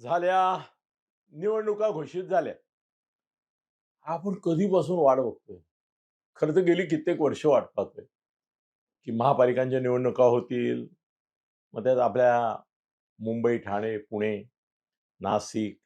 झाल्या निवडणुका घोषित झाल्या. आपण कधीपासून वाट बघतोय? खरं तर गेली कित्येक वर्ष वाट पाहतोय. की महापालिकांच्या निवडणुका होतील. मग त्यात आपल्या मुंबई ठाणे पुणे नाशिक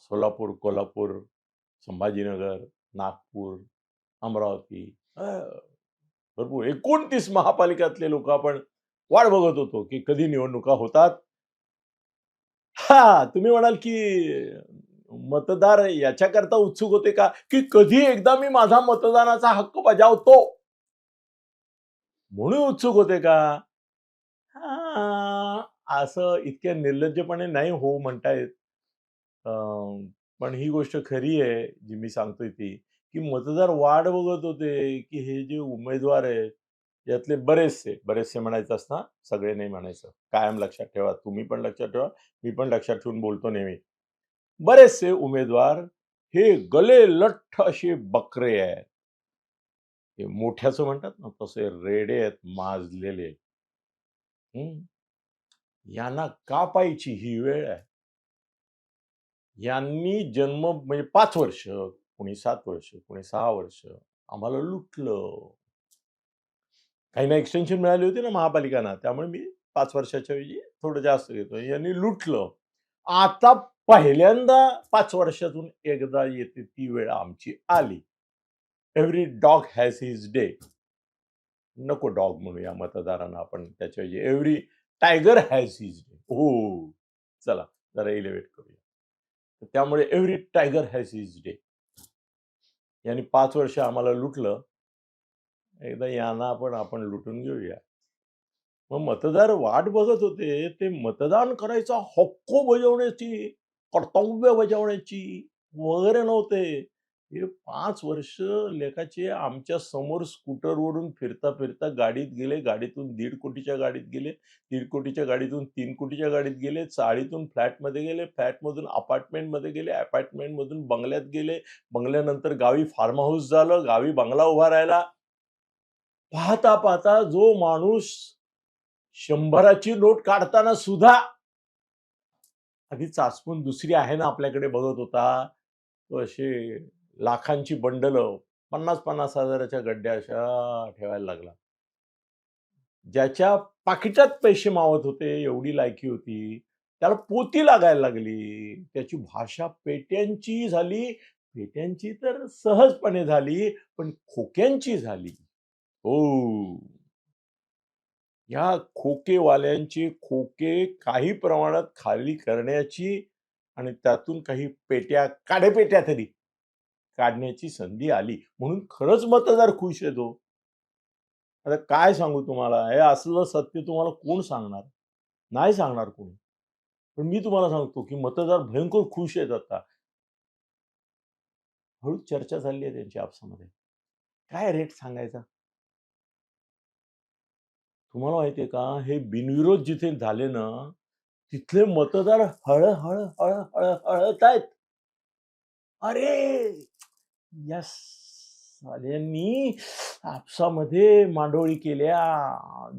सोलापूर कोल्हापूर संभाजीनगर नागपूर अमरावती भरपूर एकोणतीस महापालिकातले लोक आपण वाट बघत होतो की कधी निवडणुका होतात? हा तुम्ही म्हणाल की मतदार याच्याकरता उत्सुक होते का? की कधी एकदा मी माझा मतदानाचा हक्क बजावतो? म्हणून उत्सुक होते का? असं इतक्या निर्लज्जपणे नाही हो म्हणतायत. अं, पण ही गोष्ट खरी आहे जी मी सांगतोय ती की मतदार वाढ बघत होते की हे जे उमेदवार आहेत यातले बरेचसे बरेचसे म्हणायचं असता सगळे नाही म्हणायचं. कायम लक्षात ठेवा. तुम्ही पण लक्षात ठेवा. मी पण लक्षात ठेवून बोलतो नेहमी. बरेचसे उमेदवार हे गले लठ्ठ असे बकरे आहेत. हे मोठ्याचं म्हणतात ना तसे रेडे आहेत माजलेले. हम्म. यांना कापायची ही वेळ आहे. यांनी जन्म म्हणजे पाच वर्ष कोणी सात वर्ष कोणी सहा वर्ष आम्हाला लुटलं. काही ना एक्सटेन्शन मिळाली होती ना महापालिकांना त्यामुळे मी पाच वर्षाच्या ऐवजी थोडं जास्त घेतो यांनी लुटलं. आता पहिल्यांदा पाच वर्षातून एकदा येते ती वेळ आमची आली. Every dog has his day नको डॉग म्हणूया मतदारांना आपण त्याच्याऐवजी every tiger has his day हो. चला जरा इलेवेट करूया. त्यामुळे every tiger has his day यांनी पाच वर्ष आम्हाला लुटलं. एकदा यांना पण आपण लुटून घेऊया. मग मतदार वाट बघत होते ते मतदान करायचा हक्क बजावण्याची कर्तव्य बजावण्याची वगैरे नव्हते. हे पाच वर्ष लेखाचे आमच्यासमोर स्कूटरवरून फिरता फिरता गाडीत गेले गाडीतून दीड कोटीच्या गाडीत गेले दीड कोटीच्या गाडीतून तीन कोटीच्या गाडीत गेले चाळीतून फ्लॅटमध्ये गेले फ्लॅटमधून अपार्टमेंटमध्ये गेले अपार्टमेंटमधून बंगल्यात गेले बंगल्यानंतर गावी फार्म हाऊस झालं गावी बंगला उभा राहिला. पाहता पाहता जो माणूस शंभराची नोट काढताना सुद्धा आधी चाचपून दुसरी आहे ना आपल्याकडे बघत होता. तो असे लाखांची बंडल पन्नास पन्नास हजाराच्या गड्ड्या अशा ठेवायला लागला. ज्याच्या पाकिटात पैसे मावत होते एवढी लायकी होती. त्याला पोती लागायला लागली. त्याची भाषा पेट्यांची झाली. पेट्यांची तर सहजपणे झाली पण खोक्यांची झाली. हो या खोकेवाल्यांचे खोके काही प्रमाणात खाली करण्याची आणि त्यातून काही पेट्या काडेपेट्या तरी काढण्याची संधी आली. म्हणून खरंच मतदार खुश येतो आता काय सांगू तुम्हाला? हे असलं सत्य तुम्हाला कोण सांगणार? नाही सांगणार कोणी. पण मी तुम्हाला सांगतो की मतदार भयंकर खुश आहेत आता. हळू चर्चा चालली आहे त्यांची आपसामध्ये. काय रेट सांगायचा? तुम्हाला माहितीये का? हे बिनविरोध जिथे झाले ना तिथले मतदार हळ हळ हळ हळ हळत आहेत अरे! या साल्यांनी आपसामध्ये मांडोळी केल्या.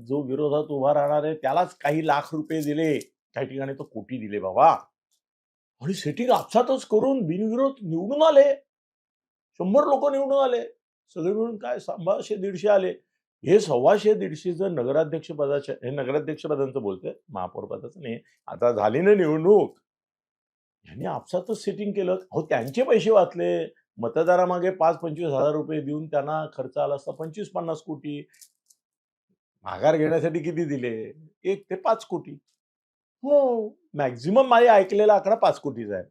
जो विरोधात उभा राहणार आहे त्यालाच काही लाख रुपये दिले. काही ठिकाणी तो कोटी दिले बाबा. आणि सेटिंग आपसातच करून बिनविरोध निवडून आले. शंभर लोक निवडून आले. सगळे मिळून काय? सांभाळशे दीडशे आले. हे सव्वाशे दीडशे जर नगराध्यक्ष हे नगराध्यक्ष पदांचं बोलतोय महापौर पदाचं नाही. आता झाली ना निवडणूक. यांनी आपसातच सेटिंग केलं. अहो त्यांचे पैसे वाचले. मतदारामागे पाच पंचवीस हजार रुपये देऊन त्यांना खर्च आला असता पंचवीस पन्नास कोटी. माघार घेण्यासाठी किती दिले? एक ते पाच कोटी. हो मॅक्झिमम माझे ऐकलेला आकडा पाच कोटीचा आहे.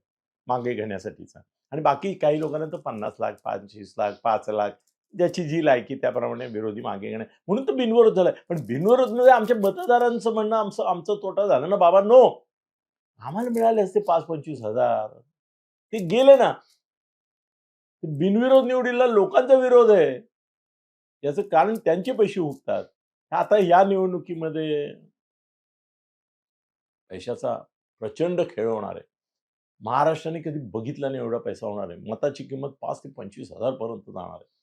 मागे घेण्यासाठीचा. आणि बाकी काही लोकांना तर पन्नास लाख पंचवीस लाख पाच लाख. ज्याची जी लायकी त्याप्रमाणे विरोधी मागे घेणे. म्हणून तो बिनविरोध झालाय. पण बिनविरोध म्हणजे आमच्या मतदारांचं म्हणणं आमचं आमचं तोटा झाला ना बाबा? नो आम्हाला मिळाले असते पाच पंचवीस हजार. ते गेले ना. बिनविरोध निवडीला लोकांचा विरोध आहे. याचं कारण त्यांचे पैसे हुकतात. आता या निवडणुकीमध्ये पैशाचा प्रचंड खेळ होणार आहे. महाराष्ट्राने कधी बघितला नाही एवढा पैसा होणार आहे. मताची किंमत पाच ते पंचवीस हजार पर्यंत जाणार आहे.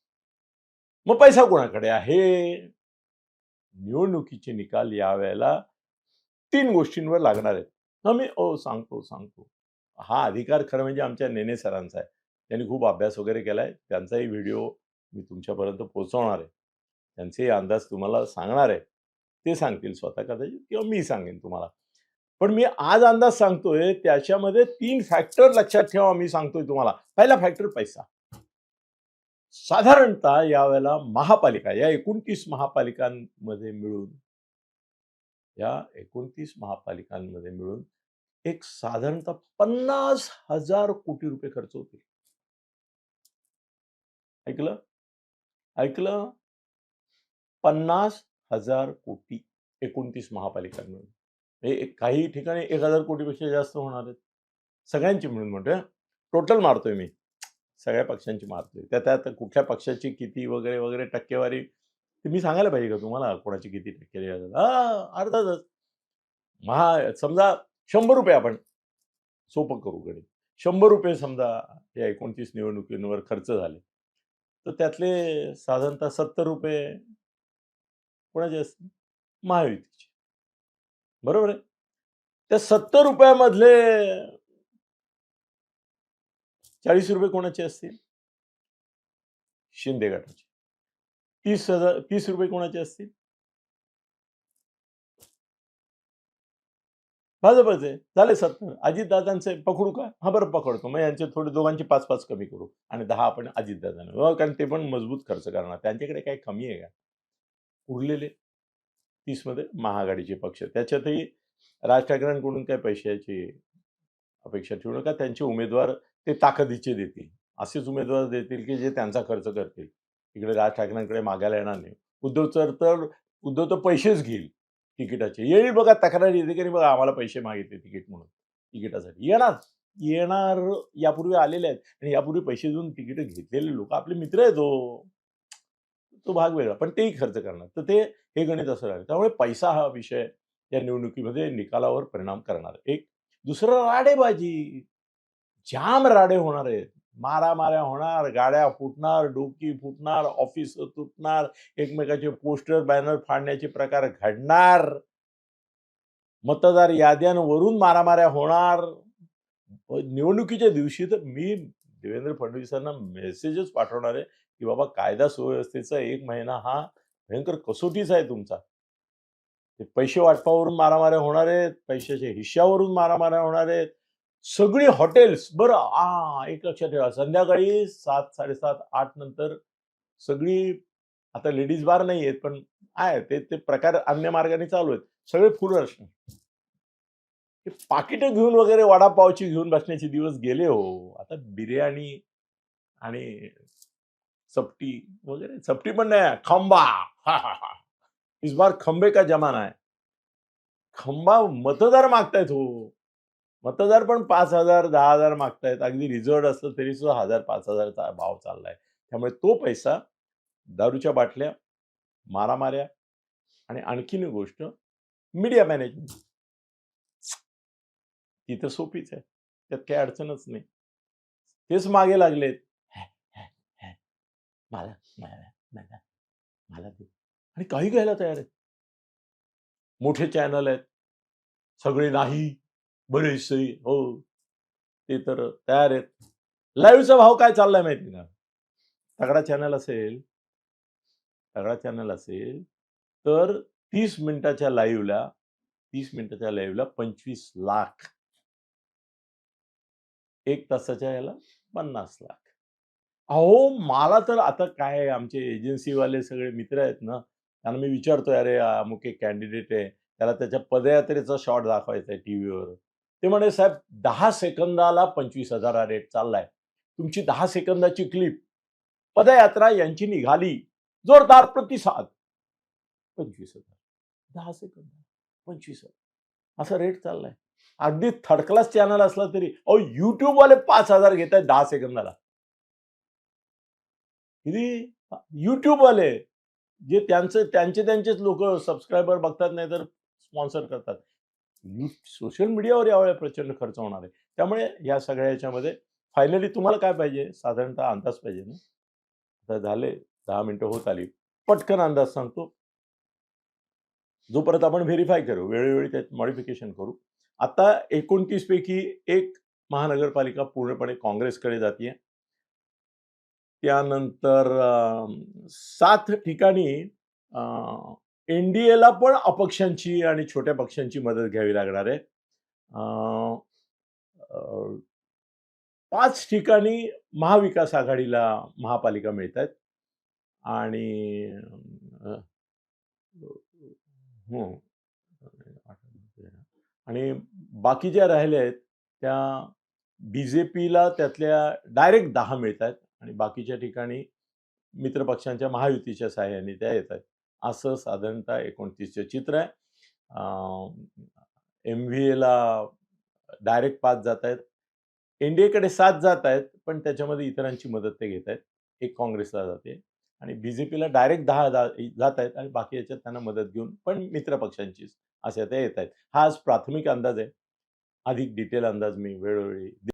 मग पैसा कोणाकडे आहे निवडणुकीचे निकाल यावेळेला तीन गोष्टींवर लागणार आहेत मी ओ सांगतो, सांगतो. हा अधिकार खरं म्हणजे आमच्या नेने सरांचा आहे. त्यांनी खूप अभ्यास वगैरे केला आहे त्यांचाही व्हिडिओ मी तुमच्यापर्यंत पोहोचवणार आहे. त्यांचेही अंदाज तुम्हाला सांगणार आहे. ते सांगतील स्वतः कदाचित किंवा मी सांगेन तुम्हाला. पण मी आज अंदाज सांगतोय त्याच्यामध्ये तीन फॅक्टर लक्षात ठेवा मी सांगतोय तुम्हाला. पहिला फॅक्टर पैसा. साधारणतः यावेळेला महापालिका या 29 महापालिकांमध्ये मिळून या 29 महापालिकांमध्ये मिळून एक साधारणतः 50,000 कोटी रुपये खर्च होतील. ऐकलं? ऐकलं? 50,000 कोटी 29 महापालिकांमिळून. हे काही ठिकाणी एक हजार कोटीपेक्षा जास्त होणार आहेत. सगळ्यांची मिळून म्हणतोय टोटल मारतोय मी. सगळ्या पक्षांची मारतोय. त्या त्यात कुठल्या पक्षाची किती वगैरे, वगैरे टक्केवारी ते मी सांगायला पाहिजे का तुम्हाला कोणाची किती टक्केवारी आहे? अर्थातच. महा समजा ₹100 आपण सोपं करू गणित. ₹100 समजा या 29 निवडणुकींवर खर्च झाले. तर त्यातले साधारणतः ₹70 कोणाचे असतील? महायुतीचे. बरोबर आहे? त्या ₹70 चाळीस रुपये कोणाचे असतील? शिंदे गटाचे. 30,000 ₹30 कोणाचे असतील? भाजपचे. झाले 70. अजितदादांचे पकडू का? हा बरं पकडतो. मग यांचे थोडे दोघांचे 5-5 कमी करू आणि दहा आपण अजितदादांना. हो, कारण ते पण मजबूत खर्च करणार. त्यांच्याकडे काही कमी आहे का? उरलेले 30 मध्ये महाआघाडीचे पक्ष. त्याच्यातही राज ठाकरेंकडून काही पैशाची अपेक्षा ठेवू नका. त्यांचे उमेदवार ते ताकदीचे देतील. असेच उमेदवार देतील की जे त्यांचा खर्च करतील. इकडे राज ठाकरेंकडे मागायला येणार नाही. उद्धव तर तर उद्धव तर पैसेच घेईल तिकिटाचे. येईल बघा तक्रार येते की नाही बघा आम्हाला पैसे मागितले तिकीट म्हणून. तिकिटासाठी. येणार. येणार यापूर्वी आलेले आहेत आणि यापूर्वी पैसे देऊन तिकीट घेतलेले लोक आपले मित्र आहेत हो. तो भाग वेगळा. पण तेही खर्च करणार. तर ते हे गणित असं राहील. त्यामुळे पैसा हा विषय या निवडणुकीमध्ये निकालावर परिणाम करणार. एक दुसरं राडेबाजी. जाम राडे होणार आहेत. मारामाऱ्या होणार, गाड्या फुटणार, डोकी फुटणार, ऑफिस तुटणार, एकमेकाचे पोस्टर, बॅनर फाडण्याचे प्रकार घडणार. मतदार याद्यांवरून मारामाऱ्या होणार. निवडणुकीच्या दिवशी तर मी देवेंद्र फडणवीसांना मेसेजच पाठवणार आहे, की बाबा कायदा सुव्यवस्थेचा एक महिना हा भयंकर कसोटीचा आहे तुमचा. ते पैसे वाटपावरून मारामाऱ्या होणार आहेत, पैशाच्या हिश्श्यावरून मारामाऱ्या होणार आहेत. सगळी हॉटेल्स बरं आ एक लक्षात ठेवा संध्याकाळी 7, 7:30, 8 नंतर सगळी आता लेडीज बार नाही आहेत, पण आहे ते ते प्रकार अन्य मार्गाने चालू आहेत. सगळे फुल असणार. ते पाकिटं घेऊन वगैरे वडापावची घेऊन बसण्याचे दिवस गेले हो. आता बिर्याणी आणि चपटी वगैरे चपटी पण नाही खंबा. इस बार खंबे का जमाना आहे खंबा मतदार मागतायत हो. मतदार पण पाच हजार दहा हजार मागतायत. अगदी रिझर्ट असलं तरी सुद्धा हजार पाच हजारचा भाव चाललाय. त्यामुळे तो पैसा दारूच्या बाटल्या, मारामाऱ्या आणि आणखीन गोष्ट मीडिया मॅनेजमेंट. ती तर सोपीच आहे. त्यात काही अडचणच नाही. तेच मागे लागलेत. मला मला मला दे. आणि काही घ्यायला तयार आहेत. मोठे चॅनल आहेत. सगळे नाही. बरेचसे हो. ते तर तयार आहेत. लाईव्हचा भाव काय चाललाय माहिती का? तगडा चॅनल असेल तगडा चॅनल असेल तर तीस मिनिटाच्या लाईव्हला तीस मिनिटाच्या लाईव्हला 25 लाख. एक तासाच्या याला 50 लाख. अहो मला तर आता काय आमचे एजन्सीवाले सगळे मित्र आहेत ना, त्यांना मी विचारतोय, "अरे अमुक एक कॅन्डिडेट आहे. त्याला त्याच्या पदयात्रेचा शॉट दाखवायचा आहे टीव्हीवर." ते म्हणे, "साहेब दहा सेकंदाला पंचवीस हजारा रेट चाललाय. तुमची दहा सेकंदाची क्लिप पदयात्रा यांची निघाली. जोरदार प्रतिसाद." पंचवीस हजार दहा सेकंद 25,000 असा रेट चाललाय. अगदी थर्ड क्लास चॅनल असला तरी अहो YouTubeवाले 5,000 घेतायत दहा सेकंदाला. किती? युट्यूबवाले जे त्यांचे त्यांचे त्यांचेच लोक सबस्क्रायबर बघतात नाही तर स्पॉन्सर करतात. सोशल मीडियावर यावेळेला प्रचंड खर्च होणार आहे. त्यामुळे या सगळ्या याच्यामध्ये फायनली तुम्हाला काय पाहिजे? साधारणतः अंदाज पाहिजे ना? आता झाले दहा मिनिटं होत आली. पटकन अंदाज सांगतो. जो परत आपण व्हेरिफाय करू, वेळोवेळी त्यात मॉडिफिकेशन करू. आता 29 पैकी एक महानगरपालिका पूर्णपणे काँग्रेसकडे जाते त्यानंतर सात ठिकाणी एन-डी-एला पण अपक्षांची आणि छोट्या पक्षांची मदत घ्यावी लागणार आहे. पाच ठिकाणी महाविकास आघाडीला महापालिका मिळतायत आणि हो, आणि बाकी ज्या राहिल्या आहेत त्या बी-जे-पीला त्यातल्या डायरेक्ट दहा मिळत आहेत आणि बाकीच्या ठिकाणी मित्रपक्षांच्या महायुतीच्या सहाय्याने त्या येतायत. असं साधारणतः 29चं चित्र आहे. एम-व्ही-एला डायरेक्ट 5 जातायत. एन-डी-एकडे 7 जातायत, पण त्याच्यामध्ये इतरांची मदत ते घेतायत. एक काँग्रेसला जाते आणि बी-जे-पीला डायरेक्ट दहा जात आहेत आणि बाकी याच्यात त्यांना मदत घेऊन पण मित्रपक्षांचीच अशा त्या येतायत. हा आज प्राथमिक अंदाज आहे. अधिक डिटेल अंदाज मी वेळोवेळी